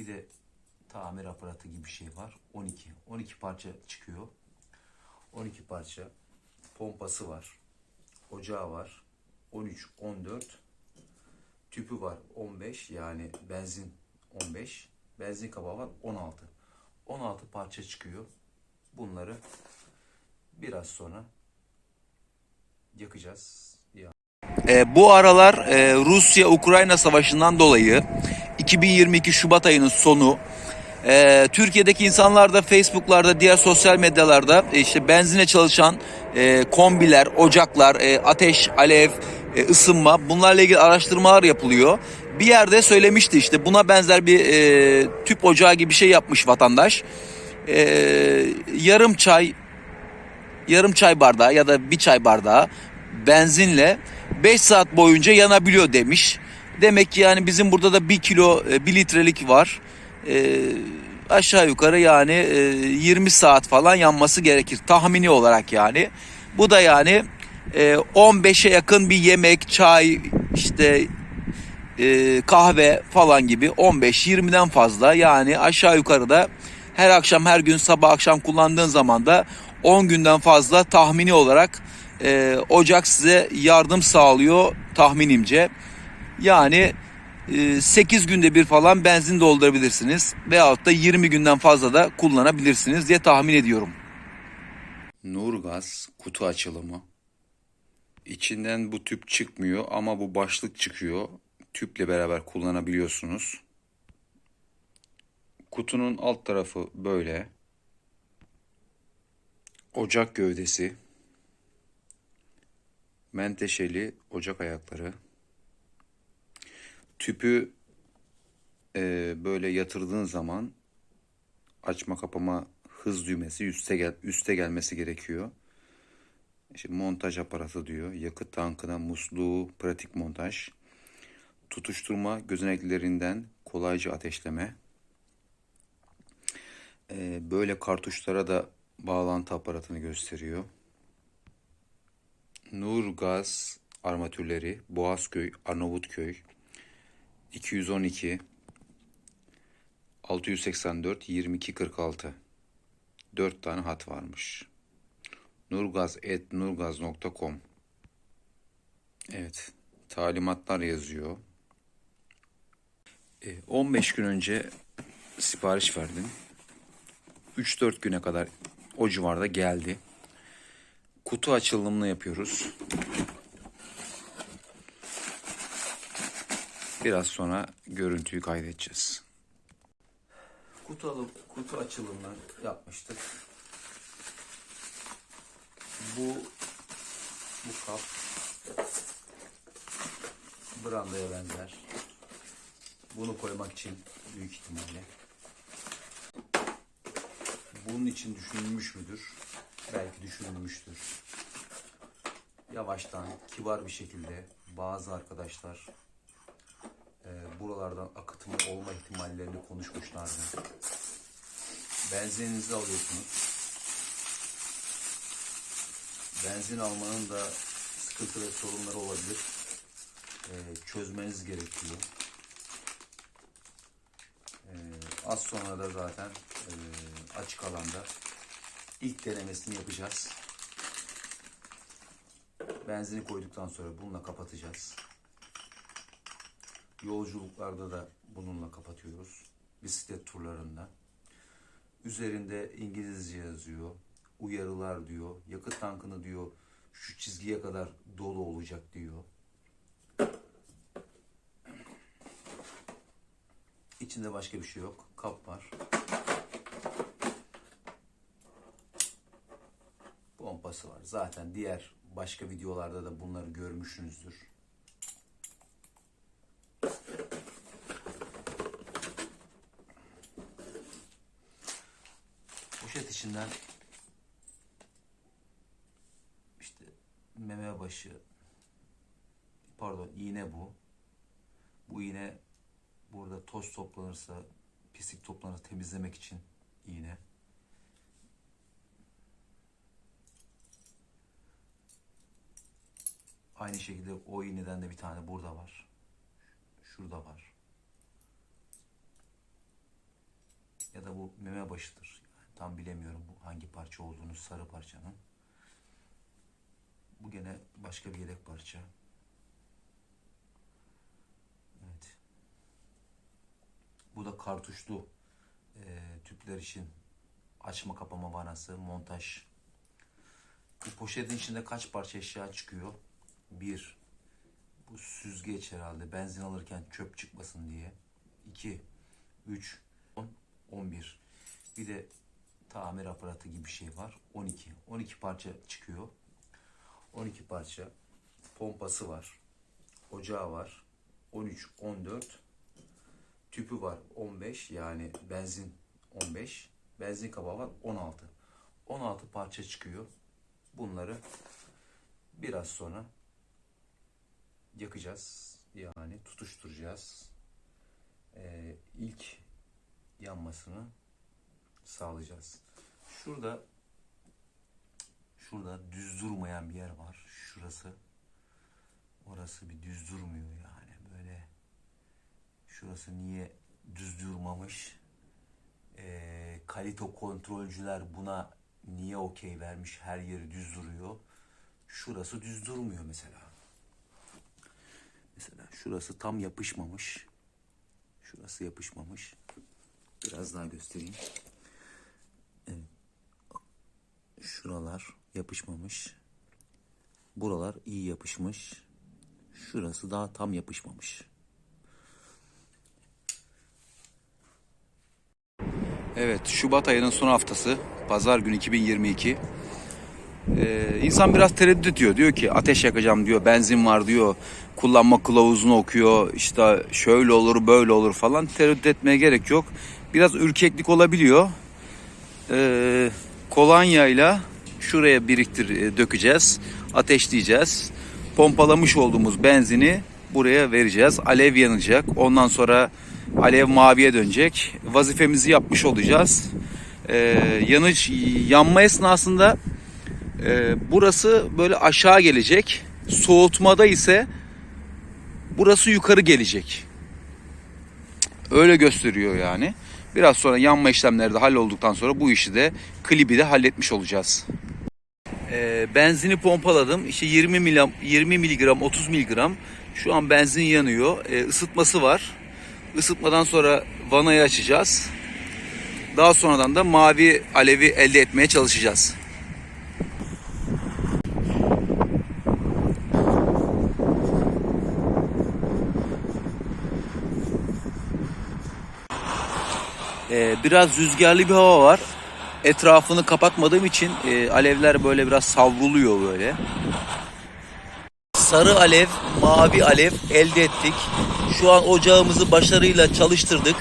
Bir de tamir aparatı gibi bir şey var. 12. 12 parça çıkıyor. 12 parça. Pompası var. Ocağı var. 13, 14. Tüpü var 15 yani benzin 15. Benzin kabağı var 16. 16 parça çıkıyor. Bunları biraz sonra yakacağız. Ya. E, bu aralar e, Rusya-Ukrayna savaşından dolayı 2022 Şubat ayının sonu e, Türkiye'deki insanlar da Facebook'larda diğer sosyal medyalarda e, işte benzine çalışan e, kombiler, ocaklar, e, ateş, alev, e, ısınma bunlarla ilgili araştırmalar yapılıyor. Bir yerde söylemişti işte buna benzer bir tüp ocağı gibi bir şey yapmış vatandaş. Yarım çay yarım çay bardağı ya da bir çay bardağı benzinle 5 saat boyunca yanabiliyor demiş. Demek ki yani bizim burada da 1 kilo 1 litrelik var. Ee, aşağı yukarı yani e, 20 saat falan yanması gerekir tahmini olarak yani. Bu da yani e, 15'e yakın bir yemek, çay, işte e, kahve falan gibi 15-20'den fazla yani aşağı yukarıda her akşam her gün sabah akşam kullandığın zaman da 10 günden fazla tahmini olarak e, ocak size yardım sağlıyor tahminimce. Yani e, 8 günde bir falan benzin doldurabilirsiniz veyahut da 20 günden fazla da kullanabilirsiniz diye tahmin ediyorum. Nurgaz kutu açılımı. İçinden bu tüp çıkmıyor ama bu başlık çıkıyor. Tüple beraber kullanabiliyorsunuz. Kutunun alt tarafı böyle. Ocak gövdesi. Menteşeli ocak ayakları. Tüpü e, böyle yatırdığın zaman açma kapama hız düğmesi üste gel üste gelmesi gerekiyor. Şimdi montaj aparatı diyor. Yakıt tankına musluğu pratik montaj. Tutuşturma gözeneklerinden kolayca ateşleme. Ee, böyle kartuşlara da bağlantı aparatını gösteriyor. Nur Gaz armatürleri Boğazköy, Arnavutköy 212 684 2246 4 tane hat varmış. nurgaz.nurgaz.com Evet. Talimatlar yazıyor. E, 15 gün önce sipariş verdim. 3-4 güne kadar o civarda geldi. Kutu açılımını yapıyoruz. Biraz sonra görüntüyü kaydedeceğiz. Kutu alıp kutu açılımını yapmıştık. Bu bu kap brandaya benzer. Bunu koymak için büyük ihtimalle. Bunun için düşünülmüş müdür? Belki düşünülmüştür. Yavaştan, kibar bir şekilde bazı arkadaşlar buralardan akıtma olma ihtimallerini konuşmuşlardı. Benzininizi alıyorsunuz. Benzin almanın da sıkıntı ve sorunları olabilir. E, çözmeniz gerekiyor. E, az sonra da zaten e, açık alanda ilk denemesini yapacağız. Benzini koyduktan sonra bununla kapatacağız. Yolculuklarda da bununla kapatıyoruz. Bisiklet turlarında. Üzerinde İngilizce yazıyor. Uyarılar diyor. Yakıt tankını diyor şu çizgiye kadar dolu olacak diyor. İçinde başka bir şey yok. Kap var. Pompası var. Zaten diğer başka videolarda da bunları görmüşsünüzdür. İçinden işte meme başı pardon iğne bu. Bu iğne burada toz toplanırsa pislik toplanırsa temizlemek için iğne. Aynı şekilde o iğneden de bir tane burada var. Şurada var. Ya da bu meme başıdır. Tam bilemiyorum bu hangi parça olduğunu sarı parçanın. Bu gene başka bir yedek parça. Evet. Bu da kartuşlu e, tüpler için açma kapama vanası, montaj. Bu poşetin içinde kaç parça eşya çıkıyor? Bir, bu süzgeç herhalde benzin alırken çöp çıkmasın diye. 2, 3, 10, 11. Bir de tamir aparatı gibi bir şey var. 12. 12 parça çıkıyor. 12 parça pompası var. Ocağı var. 13, 14. Tüpü var 15 yani benzin 15. Benzin kabağı var 16. 16 parça çıkıyor. Bunları biraz sonra yakacağız. Yani tutuşturacağız. Ee, ilk yanmasını sağlayacağız. Şurada şurada düz durmayan bir yer var. Şurası. Orası bir düz durmuyor yani. Böyle şurası niye düz durmamış? Ee, kalite kontrolcüler buna niye okey vermiş? Her yeri düz duruyor. Şurası düz durmuyor mesela. Mesela şurası tam yapışmamış. Şurası yapışmamış. Biraz daha göstereyim. Şuralar yapışmamış. Buralar iyi yapışmış. Şurası daha tam yapışmamış. Evet, Şubat ayının son haftası, Pazar günü 2022. Ee, insan biraz tereddüt ediyor. Diyor ki ateş yakacağım diyor, benzin var diyor, kullanma kılavuzunu okuyor, işte şöyle olur böyle olur falan. Tereddüt etmeye gerek yok. Biraz ürkeklik olabiliyor. Ee, kolonyayla şuraya biriktir e, dökeceğiz, ateşleyeceğiz. Pompalamış olduğumuz benzini buraya vereceğiz. Alev yanacak. Ondan sonra alev maviye dönecek. Vazifemizi yapmış olacağız. Ee, yanıç yanma esnasında e, burası böyle aşağı gelecek. Soğutmada ise burası yukarı gelecek. Öyle gösteriyor yani. Biraz sonra yanma işlemleri de hallolduktan sonra bu işi de klibi de halletmiş olacağız. Ee, benzini pompaladım. İşte 20 miligram, 20 miligram, 30 miligram. Şu an benzin yanıyor. Ee, ısıtması var. Isıtmadan sonra vanayı açacağız. Daha sonradan da mavi alevi elde etmeye çalışacağız. Biraz rüzgarlı bir hava var. Etrafını kapatmadığım için e, alevler böyle biraz savruluyor böyle. Sarı alev, mavi alev elde ettik. Şu an ocağımızı başarıyla çalıştırdık.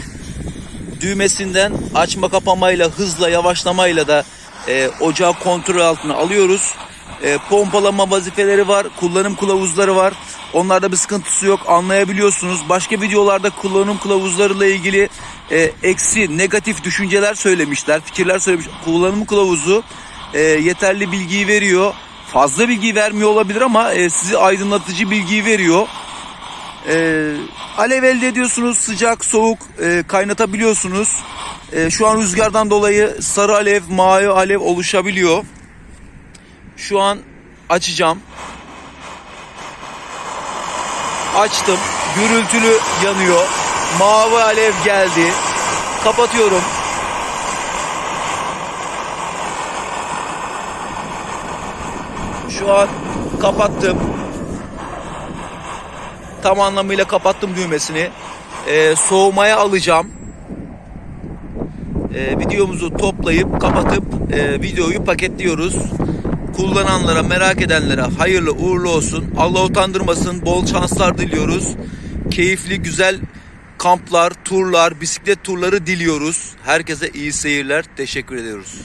Düğmesinden açma kapamayla, hızla, yavaşlamayla da e, ocağı kontrol altına alıyoruz. E, pompalama vazifeleri var, kullanım kılavuzları var. Onlarda bir sıkıntısı yok, anlayabiliyorsunuz. Başka videolarda kullanım kılavuzlarıyla ilgili e, eksi, negatif düşünceler söylemişler, fikirler söylemiş. Kullanım kılavuzu e, yeterli bilgiyi veriyor. Fazla bilgi vermiyor olabilir ama e, sizi aydınlatıcı bilgiyi veriyor. E, alev elde ediyorsunuz, sıcak, soğuk e, kaynatabiliyorsunuz. E, şu an rüzgardan dolayı sarı alev, mavi alev oluşabiliyor. Şu an açacağım. Açtım. Gürültülü yanıyor. Mavi alev geldi. Kapatıyorum. Şu an kapattım. Tam anlamıyla kapattım düğmesini. Ee, soğumaya alacağım. Ee, videomuzu toplayıp kapatıp e, videoyu paketliyoruz. Kullananlara, merak edenlere hayırlı uğurlu olsun. Allah utandırmasın. Bol şanslar diliyoruz. Keyifli, güzel kamplar, turlar, bisiklet turları diliyoruz. Herkese iyi seyirler. Teşekkür ediyoruz.